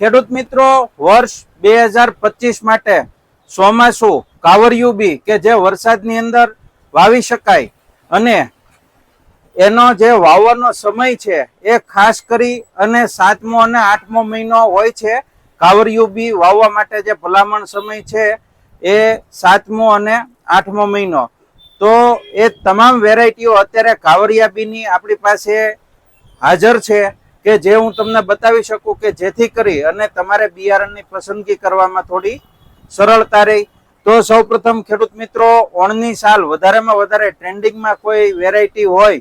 ખેડૂત મિત્રો, વર્ષ બે હજાર પચીસ માટે ચોમાસું કાવરિયું બી કે જે વરસાદની અંદર વાવી શકાય અને એનો જે વાવવાનો સમય છે એ ખાસ કરી અને સાતમો અને આઠમો મહિનો હોય છે કાવરિયું બી વાવવા માટે જે ભલામણ સમય છે એ સાતમો અને આઠમો મહિનો. તો એ તમામ વેરાયટીઓ અત્યારે કાવરિયા બીની આપણી પાસે હાજર છે. કે જે હું તમને બતાવી શકું કે જેથી કરી અને તમારે બિયારણની પસંદગી કરવામાં થોડી સરળતા રહી. તો સૌપ્રથમ ખેડૂત મિત્રો, ઓણની સાલ વધારેમાં વધારે ટ્રેન્ડિંગમાં કોઈ વેરાયટી હોય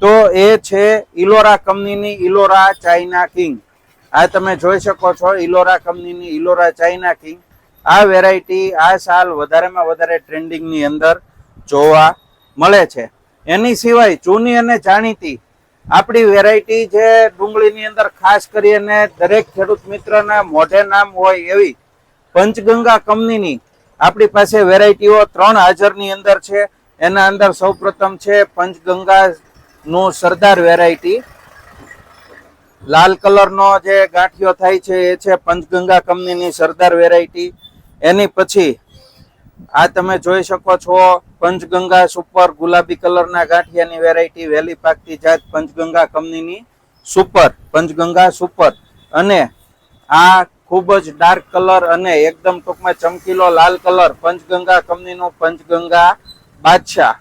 તો એ છે ઇલોરા કંપનીની ઇલોરા ચાઇના કિંગ. આ તમે જોઈ શકો છો, ઇલોરા કંપનીની ઇલોરા ચાઇના કિંગ. આ વેરાયટી આ સાલ વધારેમાં વધારે ટ્રેન્ડિંગની અંદર જોવા મળે છે. એની સિવાય જૂની અને જાણીતી આપણી વેરાયટી જે ડુંગળીની અંદર ખાસ કરીને દરેક ખેડૂત મિત્રના મોઢે નામ હોય એવી પંચગંગા કંપનીની આપણી પાસે વેરાયટીઓ ત્રણ હાજરની અંદર છે. એના અંદર સૌપ્રથમ છે પંચગંગા નું સરદાર વેરાયટી લાલ કલરનો જે ગાંઠિયો થાય છે એ છે પંચગંગા કંપનીની સરદાર વેરાયટી એની પછી આ તમે જોઈ શકો છો, પંચગંગા સુપર ગુલાબી કલરના ગાંઠિયાની વેરાયટી વહેલી પાકતી જાત પંચગંગા કંપનીની સુપર, પંચગંગા સુપર. અને આ ખૂબ જ ડાર્ક કલર અને એકદમ ટૂંકમાં ચમકીલો લાલ કલર પંચગંગા કંપનીનું પંચગંગા બાદશાહ.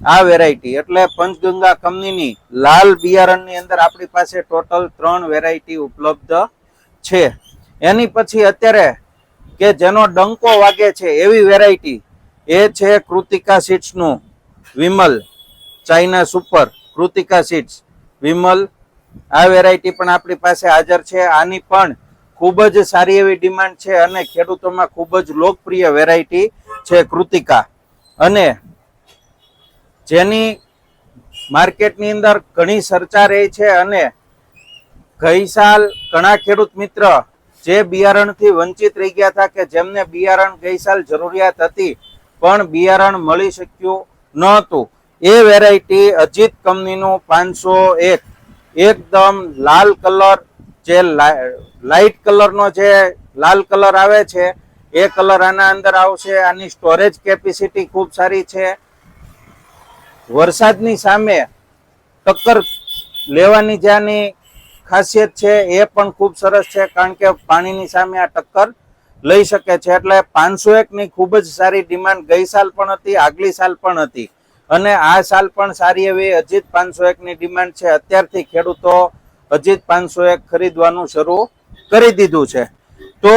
આ વેરાયટી એટલે પંચગંગા કંપનીની લાલ બિયારણની અંદર આપણી પાસે ટોટલ ત્રણ વેરાયટી ઉપલબ્ધ છે. એની પછી અત્યારે કે જેનો ડંકો વાગે છે એવી વેરાયટી એ છે Krutika સીડ્સનું Vimal, China super Krutika seeds Vimal, આ વેરાયટી પણ આપણી પાસે હાજર છે. આની પણ ખૂબ જ સારી એવી ડિમાન્ડ છે અને ખેડૂતોમાં ખૂબ જ લોકપ્રિય વેરાયટી છે કૃતિકા. અને જેની માર્કેટની અંદર ઘણી ચર્ચા રહી છે અને ગઈ સાલ ઘણા ખેડૂત મિત્ર જે બિયારણથી વંચિત રહી ગયા હતા કે જેમને બિયારણ ગઈ સાલ જરૂરિયાત હતી, પણ બિયારણ મળી શક્યું ન હતું. એ વેરાયટી અજીત કંપનીનું પાંચસો એક. એકદમ લાલ કલર જે લાઇટ કલરનો જે લાલ કલર આવે છે, એ કલર આના અંદર આવશે. આની સ્ટોરેજ કેપેસિટી ખૂબ સારી છે. વરસાદની સામે ટક્કર લેવાની જ્યાંની ખાસિયત છે, એ પણ ખૂબ સરસ છે, કારણ કે પાણીની સામે આ ટક્કર લઈ શકે છે. એટલે પાંચસો એકની ખૂબ જ સારી ડિમાન્ડ ગઈ સાલ પણ હતી, આગલી સાલ પણ હતી. અને આ સાલ પણ સારી એવી અજીત પાંચસો એકની ડિમાન્ડ છે. અત્યારથી ખેડૂતો અજીત પાંચસો એક ખરીદવાનું શરૂ કરી દીધું છે. તો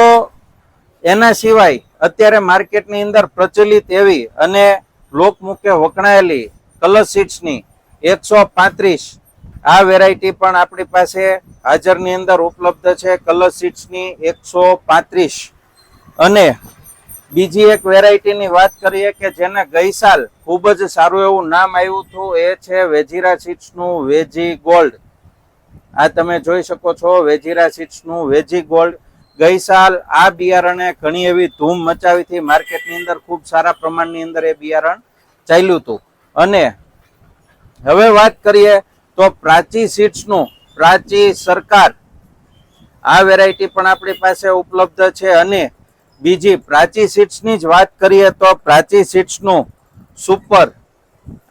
એના સિવાય અત્યારે માર્કેટની અંદર પ્રચલિત એવી અને લોકમુખે વખણાયેલી કલર સીટ્સની એકસો પાંત્રીસ આ વેરાયટી પણ આપણી પાસે હાજરની અંદર ઉપલબ્ધ છે. કલર સીટ્સની એકસો પાંત્રીસ. અને બીજી એક વેરાયટીની વાત કરીએ કે જેને ગઈ સાલ ખૂબ જ સારું એવું નામ આવ્યું હતું, એ છે વેજીરા સીટ્સનું વેજી ગોલ્ડ. આ તમે જોઈ શકો છો, વેજીરા સીટ્સનું વેજી ગોલ્ડ. ગઈ સાલ આ બિયારણે ઘણી એવી ધૂમ મચાવી હતી. માર્કેટની અંદર ખૂબ સારા પ્રમાણની અંદર એ બિયારણ ચાલ્યું હતું. અને હવે વાત કરીએ તો પ્રાચી સીડ્સનું પ્રાચી સરકાર આ વેરાયટી પણ આપણી પાસે ઉપલબ્ધ છે. અને બીજી પ્રાચી સીડ્સની જ વાત કરીએ તો પ્રાચી સીડ્સનું સુપર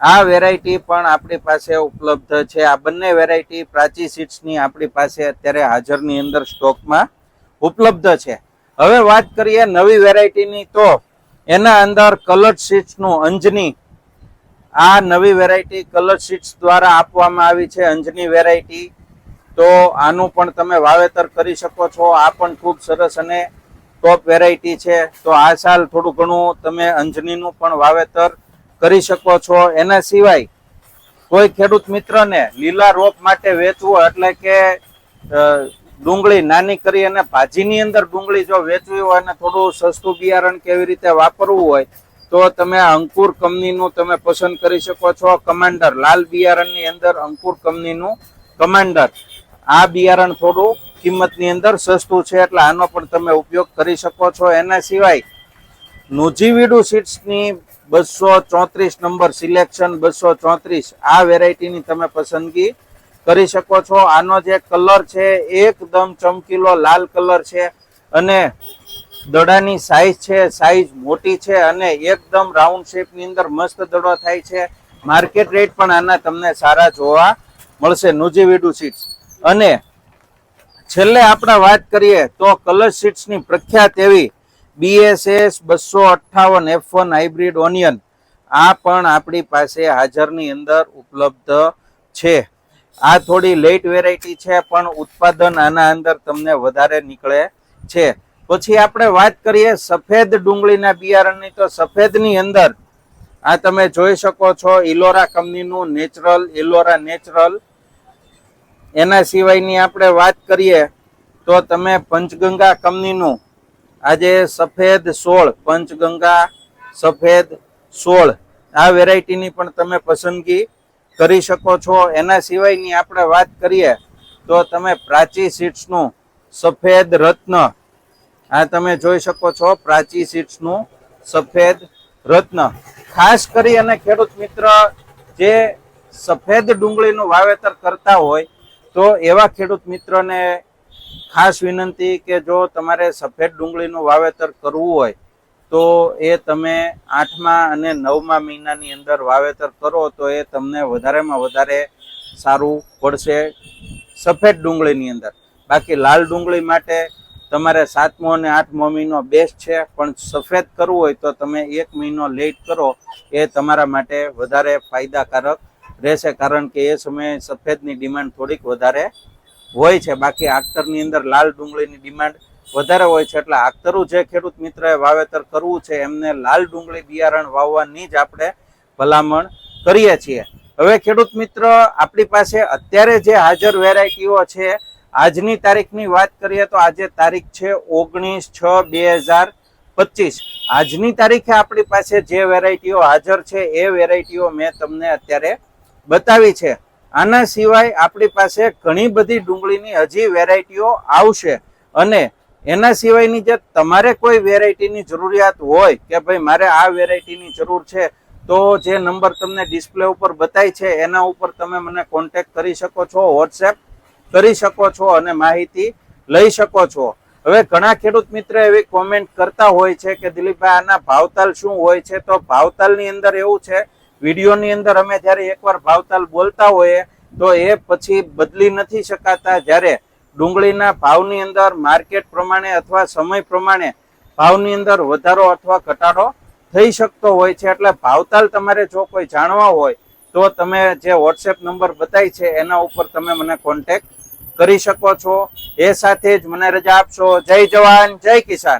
આ વેરાયટી પણ આપણી પાસે ઉપલબ્ધ છે. આ બંને વેરાયટી પ્રાચી સીડ્સની આપણી પાસે અત્યારે હાજરની અંદર સ્ટોકમાં ઉપલબ્ધ છે. હવે વાત કરીએ નવી વેરાયટીની તો એના અંદર કલર્ડ સીડ્સનું અંજની આ નવી વેરાયટી કલર શીટ્સ દ્વારા આપવામાં આવી છે, અંજની વેરાયટી તો આનું પણ તમે વાવેતર કરી શકો છો. આ પણ ખૂબ સરસ અને ટોપ વેરાયટી છે. તો આ સાલ થોડું ઘણું તમે અંજનીનું પણ વાવેતર કરી શકો છો. એના સિવાય કોઈ ખેડૂત મિત્રને લીલા રોપ માટે વેચવું એટલે કે ડુંગળી નાની કરી અને ભાજીની અંદર ડુંગળી જો વેચવી હોય અને થોડું સસ્તું બિયારણ કેવી રીતે વાપરવું હોય તો તમે અંકુર કંપનીનું તમે પસંદ કરી શકો છો. કમાન્ડર, લાલ બિયારણની અંદર અંકુર કંપનીનું કમાન્ડર. આ બિયારણ થોડું કિંમતની અંદર સસ્તું છે, એટલે આનો પણ તમે ઉપયોગ કરી શકો છો. એના સિવાય નુજીવીડુ સીટ્સની બસો ચોત્રીસ નંબર સિલેક્શન, બસો ચોત્રીસ, આ વેરાયટીની તમે પસંદગી કરી શકો છો. આનો જે કલર છે, એકદમ ચમકીલો લાલ કલર છે અને દડાની સાઈઝ છે સાઈઝ મોટી છે અને એકદમ રાઉન્ડ શેપની અંદર મસ્ત દડો થાય છે. માર્કેટ રેટ પણ આના તમને સારા જોવા મળશે. નુજીવીડુ સીટ્સ અને છેલ્લે આપણે વાત કરીએ તો કલર સીટ્સની પ્રખ્યાત એવી બીએસએસ બસો અઠ્ઠાવન એફ વન હાઇબ્રિડ ઓનિયન આ પણ આપણી પાસે હાજરની અંદર ઉપલબ્ધ છે. આ થોડી લેટ વેરાયટી છે, પણ ઉત્પાદન આના અંદર તમને વધારે નીકળે છે. પછી આપણે વાત કરીએ સફેદ ડુંગળીના બિયારણની. તો સફેદની અંદર, આ તમે જોઈ શકો છો, ઇલોરા કંપનીનું નેચરલ, ઇલોરા નેચરલ. એના સિવાયની આપણે વાત કરીએ તો તમે પંચગંગા કંપનીનું, આજે સફેદ સોળ, પંચગંગા સફેદ સોળ, આ વેરાયટીની પણ તમે પસંદગી કરી શકો છો. એના સિવાયની આપણે વાત કરીએ તો તમે પ્રાચી સીટ્સનું સફેદ રત્ન આ તમે જોઈ શકો છો પ્રાચી સીટ્સનું સફેદ રત્ન. ખાસ કરી અને ખેડૂત મિત્ર, જે સફેદ ડુંગળીનું વાવેતર કરતા હોય, તો એવા ખેડૂત મિત્રને ખાસ વિનંતી કે જો તમારે સફેદ ડુંગળીનું વાવેતર કરવું હોય, તો એ તમે આઠમા અને નવમા મહિનાની અંદર વાવેતર કરો, તો એ તમને વધારેમાં વધારે સારું પડશે સફેદ ડુંગળીની અંદર. બાકી લાલ ડુંગળી માટે તમારે સાતમો અને આઠમો મહિનો બેસ્ટ છે, પણ સફેદ કરવું હોય તો તમે એક મહિનો લેટ કરો, એ તમારા માટે વધારે ફાયદાકારક રહેશે, કારણ કે એ સમયે સફેદની ડિમાન્ડ થોડીક વધારે હોય છે. બાકી આખતરની અંદર લાલ ડુંગળીની ડિમાન્ડ વધારે હોય છે, એટલે આખતરું જે ખેડૂત મિત્રએ વાવેતર કરવું છે, એમને લાલ ડુંગળી બિયારણ વાવવાની જ આપણે ભલામણ કરીએ છીએ. હવે ખેડૂત મિત્ર, આપણી પાસે અત્યારે જે હાજર વેરાયટીઓ છે આજની તારીખની વાત કરીએ તો આજે તારીખ છે ઓગણીસ છ બે હજાર પચીસ. આજની તારીખે આપણી પાસે જે વેરાયટીઓ હાજર છે એ વેરાયટીઓ મેં તમને અત્યારે બતાવી છે. આના સિવાય આપણી પાસે ઘણી બધી ડુંગળીની હજી વેરાયટીઓ આવશે. અને એના સિવાયની જે તમારે કોઈ વેરાયટીની જરૂરિયાત હોય કે ભાઈ મારે આ વેરાયટીની જરૂર છે, તો જે નંબર તમને ડિસ્પ્લે ઉપર બતાય છે, એના ઉપર તમે મને કોન્ટેક્ટ કરી શકો છો, વોટ્સએપ કરી શકો છો અને માહિતી લઈ શકો છો. હવે ઘણા ખેડૂત મિત્ર એવી કોમેન્ટ કરતા હોય છે કે દિલીપભાઈ, આના ભાવતાલ શું હોય છે? તો ભાવતાલની અંદર એવું છે, વિડીયોની અંદર અમે જ્યારે એકવાર ભાવતાલ બોલતા હોઈએ, તો એ પછી બદલી નથી શકાતા. જ્યારે ડુંગળીના ભાવની અંદર માર્કેટ પ્રમાણે અથવા સમય પ્રમાણે ભાવની અંદર વધારો અથવા ઘટાડો થઈ શકતો હોય છે. એટલે ભાવતાલ તમારે જો કોઈ જાણવા હોય, તો તમે જે વોટ્સએપ નંબર બતાય છે, એના ઉપર તમે મને કોન્ટેક્ટ કરી શકો છો. એ સાથે જ મને રજા આપશો. જય જવાન જય કિસાન.